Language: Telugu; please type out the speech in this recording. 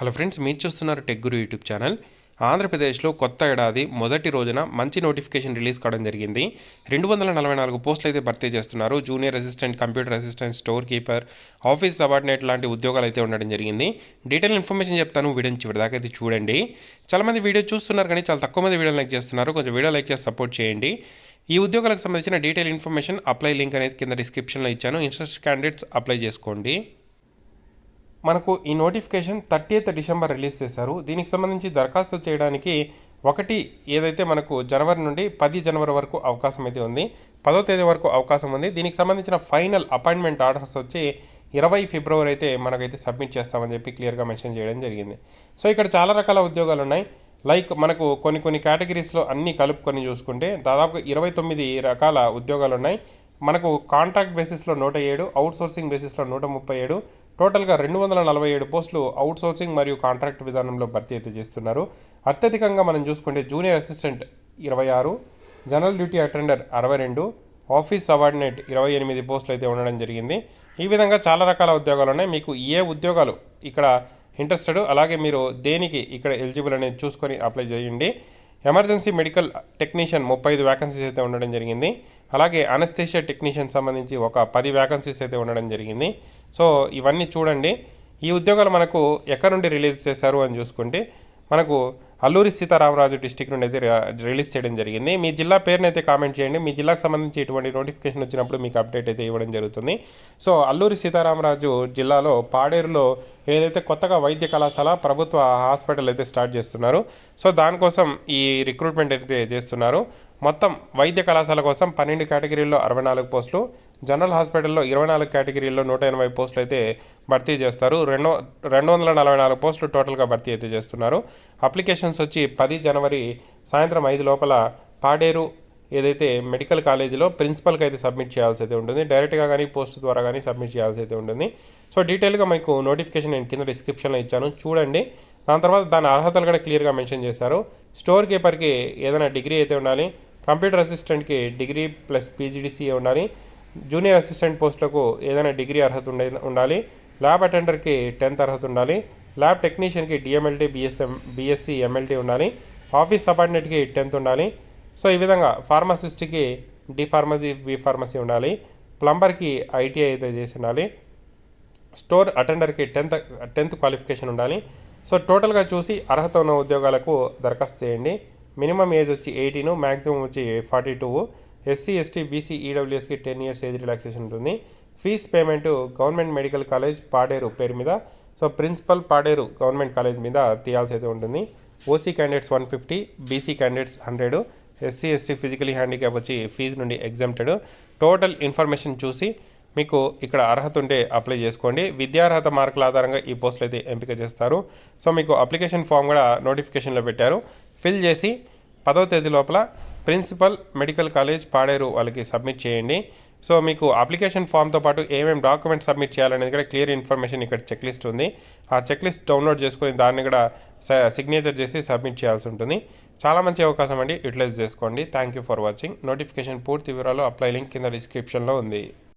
హలో ఫ్రెండ్స్ మీరు చూస్తున్నారు టెక్ గురు యూట్యూబ్ ఛానల్. ఆంధ్రప్రదేశ్లో కొత్త ఏడాది మొదటి రోజున మంచి నోటిఫికేషన్ రిలీజ్ కావడం జరిగింది. రెండు వందల నలభై నాలుగు పోస్టులు అయితే భర్తీ చేస్తున్నారు. Junior assistant computer assistant store keeper office subordinate లాంటి ఉద్యోగాలు అయితే ఉండడం జరిగింది. డీటెయిల్ ఇన్ఫర్మేషన్ చెప్తాను. వీడియో చివరిదాకా అయితే చూడండి. చాలామంది వీడియో చూస్తున్నారు కానీ చాలా తక్కువ మంది వీడియో లైక్ చేస్తున్నారు. కొంచెం వీడియో లైక్ చేసి సపోర్ట్ చేయండి. ఈ ఉద్యోగాలకు సంబంధించిన డీటెయిల్ ఇన్ఫర్మేషన్ అప్లై లింక్ అనేది కింద డిస్క్రిప్షన్లో ఇచ్చాను. ఇంట్రెస్ట్ క్యాండిడేట్స్ అప్లై చేసుకోండి. మనకు ఈ నోటిఫికేషన్ థర్టీఎత్ డిసెంబర్ రిలీజ్ చేశారు. దీనికి సంబంధించి దరఖాస్తు చేయడానికి ఒకటి ఏదైతే మనకు జనవరి నుండి పది జనవరి వరకు అవకాశం అయితే ఉంది పదో తేదీ వరకు అవకాశం ఉంది. దీనికి సంబంధించిన ఫైనల్ అపాయింట్మెంట్ ఆర్డర్స్ వచ్చి ఇరవై ఫిబ్రవరి అయితే మనకైతే సబ్మిట్ చేస్తామని చెప్పి క్లియర్గా మెన్షన్ చేయడం జరిగింది. సో ఇక్కడ చాలా రకాల ఉద్యోగాలు ఉన్నాయి. లైక్ మనకు కొన్ని కొన్ని కేటగిరీస్లో అన్నీ కలుపుకొని చూసుకుంటే దాదాపు ఇరవై తొమ్మిది రకాల ఉద్యోగాలు ఉన్నాయి. మనకు కాంట్రాక్ట్ బేసిస్లో నూట ఏడు అవుట్ సోర్సింగ్ బేసిస్లో నూట ముప్పై ఏడు టోటల్గా రెండు వందల నలభై ఏడు పోస్టులు అవుట్ సోర్సింగ్ మరియు కాంట్రాక్ట్ విధానంలో భర్తీ అయితే చేస్తున్నారు. అత్యధికంగా మనం చూసుకుంటే జూనియర్ అసిస్టెంట్ ఇరవై ఆరు జనరల్ డ్యూటీ అటెండర్ అరవై రెండు ఆఫీస్ సబార్డినేట్ ఇరవై ఎనిమిది పోస్టులు అయితే ఉండడం జరిగింది. ఈ విధంగా చాలా రకాల ఉద్యోగాలు ఉన్నాయి. మీకు ఏ ఉద్యోగాలు ఇక్కడ ఇంట్రెస్టెడ్? అలాగే మీరు దేనికి ఇక్కడ ఎలిజిబుల్ అనేది చూసుకొని అప్లై చేయండి. ఎమర్జెన్సీ మెడికల్ టెక్నీషియన్ ముప్పై ఐదు వ్యాకన్సీస్ అయితే ఉండడం జరిగింది. అలాగే అనస్థేషియా టెక్నీషియన్ సంబంధించి ఒక పది వ్యాకన్సీస్ అయితే ఉండడం జరిగింది. సో ఇవన్నీ చూడండి. ఈ ఉద్యోగాలు మనకు ఎక్కడ నుండి రిలీజ్ చేశారు అని చూసుకుంటే మనకు అల్లూరి సీతారామరాజు డిస్టిక్ నుండి అయితే రిలీజ్ చేయడం జరిగింది. మీ జిల్లా పేరుని అయితే కామెంట్ చేయండి. మీ జిల్లాకు సంబంధించి ఇటువంటి నోటిఫికేషన్ వచ్చినప్పుడు మీకు అప్డేట్ అయితే ఇవ్వడం జరుగుతుంది. సో అల్లూరి సీతారామరాజు జిల్లాలో పాడేరులో ఏదైతే కొత్తగా వైద్య కళాశాల ప్రభుత్వ హాస్పిటల్ అయితే స్టార్ట్ చేస్తున్నారు. సో దానికోసం ఈ రిక్రూట్మెంట్ అయితే చేస్తున్నారు. మొత్తం వైద్య కళాశాల కోసం పన్నెండు కేటగిరీల్లో అరవై నాలుగు పోస్టులు జనరల్ హాస్పిటల్లో ఇరవై నాలుగు కేటగిరీల్లో నూట ఎనభై పోస్టులు అయితే భర్తీ చేస్తారు. రెండు రెండు వందల నలభై నాలుగు పోస్టులు టోటల్గా భర్తీ అయితే చేస్తున్నారు. అప్లికేషన్స్ వచ్చి పది జనవరి సాయంత్రం ఐదు లోపల పాడేరు ఏదైతే మెడికల్ కాలేజీలో ప్రిన్సిపల్కి అయితే సబ్మిట్ చేయాల్సి అయితే ఉంటుంది. డైరెక్ట్గా కానీ పోస్ట్ ద్వారా కానీ సబ్మిట్ చేయాల్సి అయితే ఉంటుంది. సో డీటెయిల్గా మీకు నోటిఫికేషన్ నేను కింద డిస్క్రిప్షన్లో ఇచ్చాను. చూడండి. దాని తర్వాత దాని అర్హతలు కూడా క్లియర్గా మెన్షన్ చేశారు. స్టోర్ కీపర్కి ఏదైనా డిగ్రీ అయితే ఉండాలి. కంప్యూటర్ అసిస్టెంట్కి డిగ్రీ ప్లస్ పీజీడీసీఏ ఉండాలి. జూనియర్ అసిస్టెంట్ పోస్టులకు ఏదైనా డిగ్రీ అర్హత ఉండే ఉండాలి. ల్యాబ్ అటెండర్కి టెన్త్ అర్హత ఉండాలి. ల్యాబ్ టెక్నీషియన్కి డిఎంఎల్టీ బిఎస్ఎం బీఎస్సీ ఎంఎల్టీ ఉండాలి. ఆఫీస్ సబార్డినేట్కి టెన్త్ ఉండాలి. సో ఈ విధంగా ఫార్మసిస్ట్కి డి ఫార్మసీ బి ఫార్మసీ ఉండాలి. ప్లంబర్కి ఐటీఐ అయితే చేసి ఉండాలి. స్టోర్ అటెండర్కి టెన్త్ టెన్త్ క్వాలిఫికేషన్ ఉండాలి. సో టోటల్గా చూసి అర్హత ఉన్న ఉద్యోగాలకు దరఖాస్తు చేయండి. మినిమం ఏజ్ వచ్చి ఎయిటీను మ్యాక్సిమం వచ్చి forty two SC ST BC ఈడబ్ల్యూఎస్కి ten years age relaxation ఉంటుంది. Fee payment government medical college Paderu పేరు మీద. So principal Paderu government college మీద తీయాల్సి అయితే ఉంటుంది. OC candidates one fifty BC candidates hundred SC ST physically handicap వచ్చి ఫీజు నుండి ఎగ్జామ్టెడ్. టోటల్ ఇన్ఫర్మేషన్ చూసి మీకు ఇక్కడ అర్హత ఉంటే అప్లై చేసుకోండి. విద్యార్హత మార్కుల ఆధారంగా ఈ పోస్టులు అయితే ఎంపిక చేస్తారు. సో మీకు అప్లికేషన్ ఫామ్ కూడా నోటిఫికేషన్లో పెట్టారు. ఫిల్ చేసి పదవ తేదీ లోపల ప్రిన్సిపల్ మెడికల్ కాలేజ్ పాడేరు వాళ్ళకి సబ్మిట్ చేయండి. సో మీకు అప్లికేషన్ ఫామ్తో పాటు ఏమేమి డాక్యుమెంట్స్ సబ్మిట్ చేయాలనేది కూడా క్లియర్ ఇన్ఫర్మేషన్ ఇక్కడ చెక్ లిస్ట్ ఉంది. ఆ చెక్ లిస్ట్ డౌన్లోడ్ చేసుకుని దాన్ని కూడా సిగ్నేచర్ చేసి సబ్మిట్ చేయాల్సి ఉంటుంది. చాలా మంచి అవకాశం అండి. యూటిలైజ్ చేసుకోండి. Thank you for watching. Notification పూర్తి వివరాలు అప్లై లింక్ కింద డిస్క్రిప్షన్లో ఉంది.